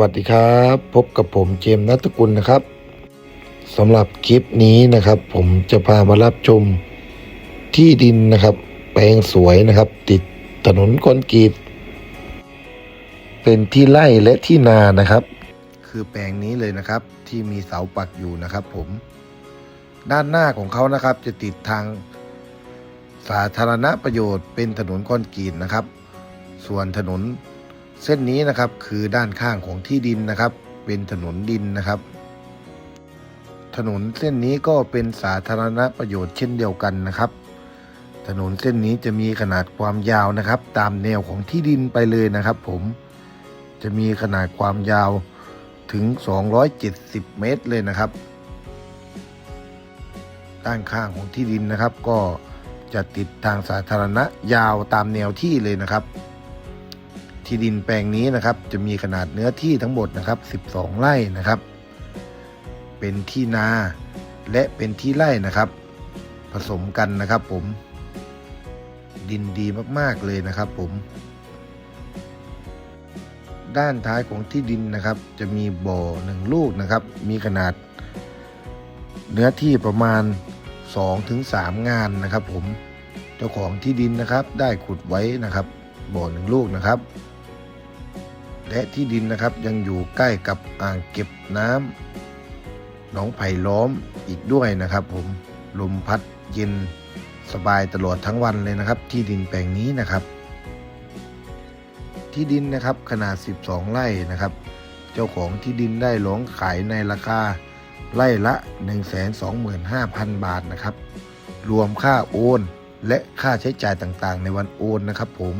วัสดีครับ พบกับผมเจมส์นัตกุลนะครับสำหรับคลิปนี้นะครับ ผมจะพามารับชมที่ดินนะครับ แปลงสวยนะครับ ติดถนนคอนกรีตเป็นที่ไร่และที่นานะครับ คือแปลงนี้เลยนะครับ ที่มีเสาปักอยู่นะครับ ผม ด้านหน้าของเขานะครับ จะติดทางสาธารณประโยชน์เป็นถนนคอนกรีตนะครับ ส่วนถนน เส้นนี้นะครับคือด้านข้างของที่ดินนะครับ เป็นถนนดินนะครับ ถนนเส้นนี้ก็เป็นสาธารณประโยชน์เช่นเดียวกันนะครับ ถนนเส้นนี้จะมีขนาดความยาวนะครับ ตามแนวของที่ดินไปเลยนะครับ ผมจะมีขนาดความยาวถึง 270 เมตรเลยนะครับ ด้านข้างของที่ดินนะครับ ก็จะติดทางสาธารณะยาวตามแนวที่เลยนะครับ ที่ดินแปลงนี้นะครับ จะมีขนาดเนื้อที่ทั้งหมดนะครับ 12 ไร่นะครับ เป็นที่นาและเป็นที่ไร่นะครับ ผสมกันนะครับ ผม ดินดีมากๆเลยนะครับ ผม ด้านท้ายของที่ดินนะครับ จะมีบ่อหนึ่งลูกนะครับ มีขนาด เนื้อที่ประมาณ 2-3 งานนะครับ ผมเจ้าของที่ดินนะครับ ได้ขุดไว้นะครับบ่อหนึ่งลูกนะครับ และที่ดินนะครับยังอยู่ใกล้กับอ่างเก็บน้ำหนองไผ่ล้อมอีกด้วยนะครับ ผมลมพัดเย็นสบายตลอดทั้งวันเลยนะครับ ที่ดินแปลงนี้นะครับ ที่ดินนะครับขนาด 12 ไร่นะครับ เจ้าของที่ดินได้หลงขายในราคาไร่ละ 125,000 บาทนะครับ รวมค่าโอน และค่าใช้จ่ายต่างๆ ในวันโอนนะครับผม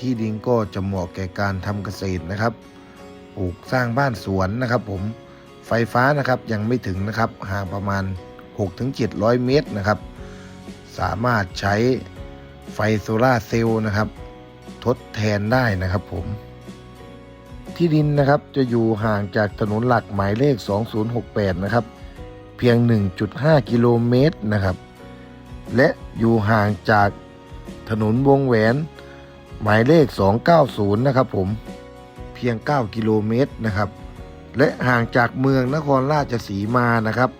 ที่ดินก็จะเหมาะแก่การทำเกษตรนะครับ ปลูกสร้างบ้านสวนนะครับ ผม ไฟฟ้านะครับยังไม่ถึงนะครับห่างประมาณ 6-700 เมตรนะครับ สามารถใช้ไฟโซลาเซลล์นะครับ ทดแทนได้นะครับผม ที่ดินนะครับจะอยู่ห่างจากถนนหลักหมายเลข 2068 นะครับ เพียง 1.5 กิโลเมตรนะครับ และอยู่ห่างจากถนนวงแหวน หมายเลข 290 นะครับผมเพียง 9 กิโลเมตรนะครับ และห่างจากเมืองนครราชสีมานะครับ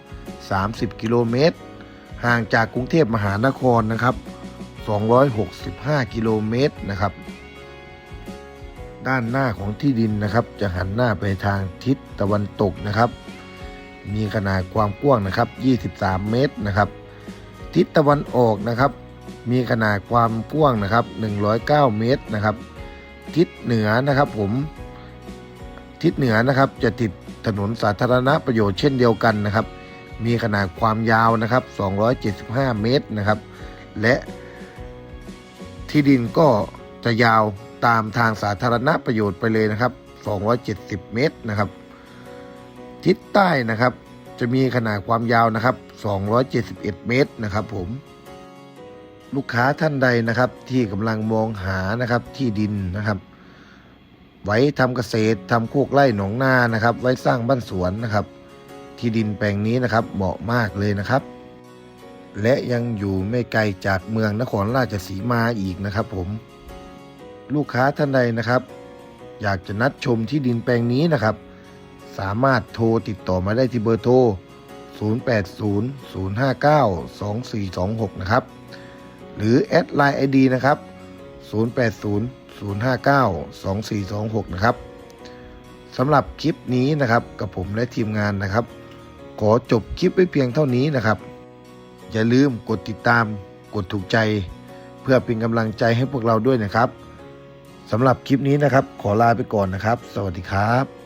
30 กิโลเมตร ห่างจากกรุงเทพมหานครนะครับ 265 กิโลเมตรนะครับ ด้านหน้าของที่ดินนะครับ จะหันหน้าไปทางทิศตะวันตกนะครับ มีขนาดความกว้างนะครับ 23 เมตรนะครับ ทิศตะวันออกนะครับ มีขนาดความกว้างนะครับ 109 เมตรนะครับ ทิศเหนือนะครับผมทิศเหนือนะครับจะติดถนนสาธารณประโยชน์เช่นเดียวกันนะครับ มีขนาดความยาวนะครับ 275 เมตรนะครับ และที่ดินก็จะยาวตามทางสาธารณประโยชน์ไปเลยนะครับ 270 เมตรนะครับ ทิศใต้นะครับจะมีขนาดความยาวนะครับ 271 เมตรนะครับผม ลูกค้าท่านใดนะครับที่กำลังมองหานะครับที่ดินนะครับ ไว้ทำเกษตรทำโคกไร่หนองนานะครับ ไว้สร้างบ้านสวนนะครับ ที่ดินแปลงนี้นะครับเหมาะมากเลยนะครับ และยังอยู่ไม่ไกลจากเมืองนครราชสีมาอีกนะครับ ผม ลูกค้าท่านใดนะครับ อยากจะนัดชมที่ดินแปลงนี้นะครับ สามารถโทรติดต่อมาได้ที่เบอร์โทร 0800592426 นะครับ หรือแอดไลน์ ID นะครับ 0800592426 นะครับสำหรับคลิปนี้นะครับกับผมและทีมงานนะครับ ขอจบคลิปไว้เพียงเท่านี้นะครับ อย่าลืมกดติดตาม กดถูกใจ เพื่อเป็นกำลังใจให้พวกเราด้วยนะครับสำหรับคลิปนี้นะครับ ขอลาไปก่อนนะครับ สวัสดีครับ